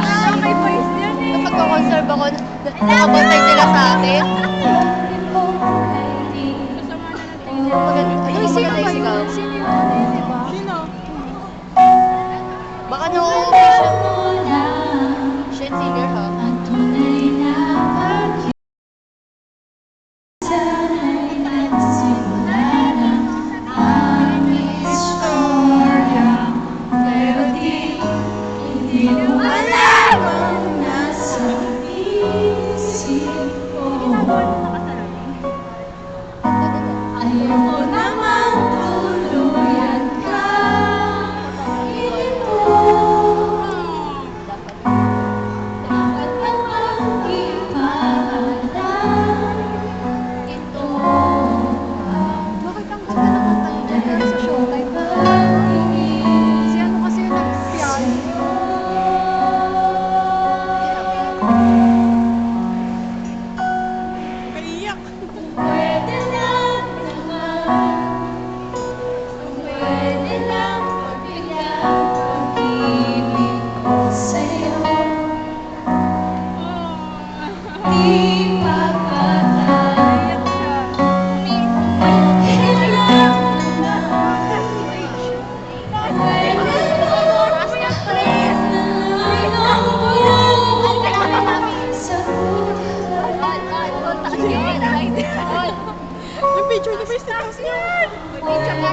Parang may voice yun eh. Kapag kukonserve ako, nakabantay sila sa akin. Ay, sino ba yun? Sino? one. picture niya ba yung status niya? Picture niya.